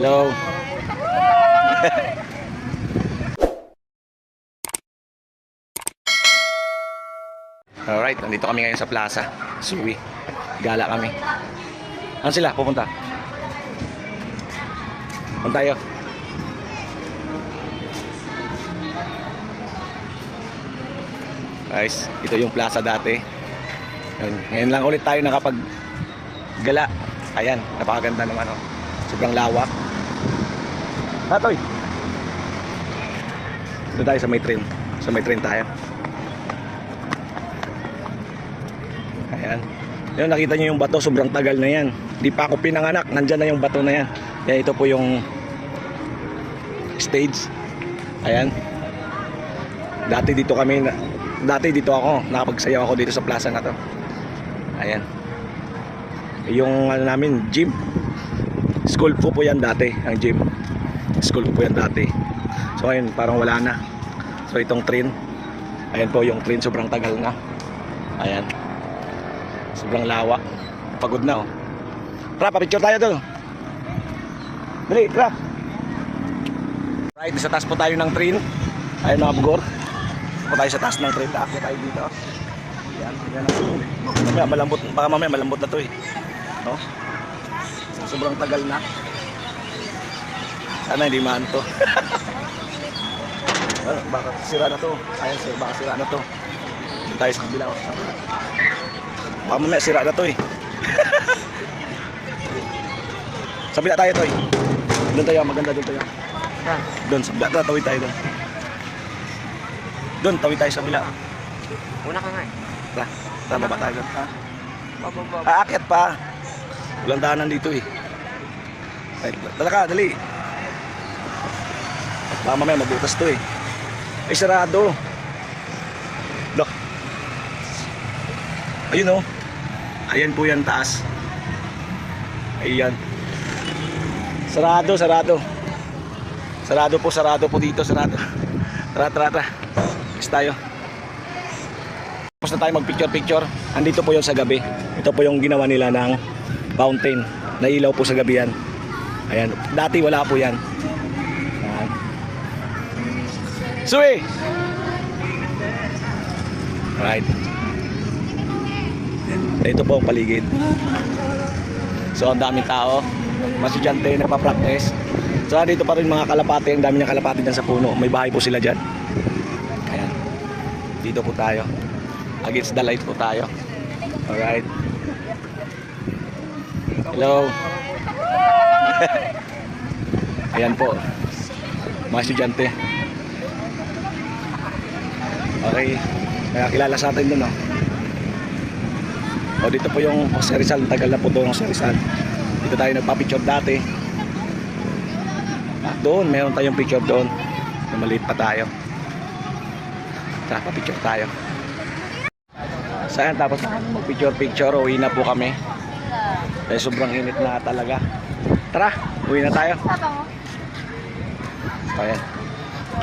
Hello. Alright, nandito kami ngayon sa plaza. Suwi. Gala kami. Ano sila? Pupunta? Punta tayo. Guys, ito yung plaza dati. Ngayon, ngayon lang ulit tayo nakapag gala. Ayan, napakaganda naman oh. Sobrang lawak. Hatoy. Doon tayo sa may train. Sa may train tayo. Ayan. Yun, nakita nyo yung bato, sobrang tagal na yan. Di pa ako pinanganak, nandyan na yung bato na yan. Yan, ito po yung stage. Ayan. Dati dito kami, dati dito ako, nakapagsayaw ako dito sa plaza na to. Ayan. Yung ano namin, gym. School po po yan dati, ang gym. School po po yan dati. So ayun, parang wala na. So itong train, ayan po yung train, sobrang tagal na. Ayan. Sobrang lawa. Pagod na oh. Tara, papicture tayo doon. Dali, tara. Right, sa taas po tayo ng train. Ayun mga bugor. Po tayo sa taas ng train. Taakit tayo dito. Yan, yan. Mamaya malambot, baka mamaya malambot na to eh. No? Sobrang tagal na. Sana hindi man to. Ano, baka sira na to. Ayan sir, baka sira na to. Doon tayo sa kabila. oh. Baka mamaya sira na to eh. sa kabila tayo to eh. Doon tayo, maganda doon tayo. Doon, sa kabila, Tara, tawid tayo doon. Doon, tawid tayo sa kabila. Una ka nga eh. Tara, tara, baba tayo doon. Aakyat pa. Walang daanan dito eh. Ay, dala ka, dali. Baka mamaya magbutas to eh. Ay, sarado. Look. Ayun oh. Ayan po yan taas. Ayan. Sarado, sarado. Sarado po, sarado po dito, sarado. Tara, tara, tara. Next tayo. Tapos na tayo mag-picture-picture. Andito po yung sa gabi. Ito po yung ginawa nila ng fountain. Na ilaw po sa gabi yan. Ayan. Dati wala po yan. Sui! Alright. Ito po ang paligid. So ang daming tao. Mga estudyante nagpa-practice. So dito pa rin mga kalapati. Ang dami ng kalapati dyan sa puno. May bahay po sila dyan. Ayan. Dito po tayo. Against the light po tayo. Alright. Hello. Ayan po. Mga estudyante. Okay. Kaya kilala sa atin dun, no? O, dito po yung Jose Rizal. Tagal na po doon Jose Rizal. Dito tayo nagpa-picture dati. At doon, meron tayong picture doon. Na maliit pa tayo. Tara, pa-picture tayo. Saan tapos mag-picture-picture, uwi na po kami. Dahil sobrang init na talaga. Tara, uwi na tayo. Ayan.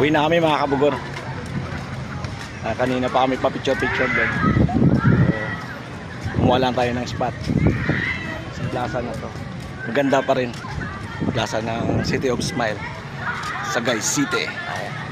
Uwi na kami mga kabugor. Ah, kanina pa kami pa-picture-picture doon. So, lang tayo ng spot. Sa plaza na to. Maganda pa rin. Plaza ng City of Smile. Sa Guys City. Ayan.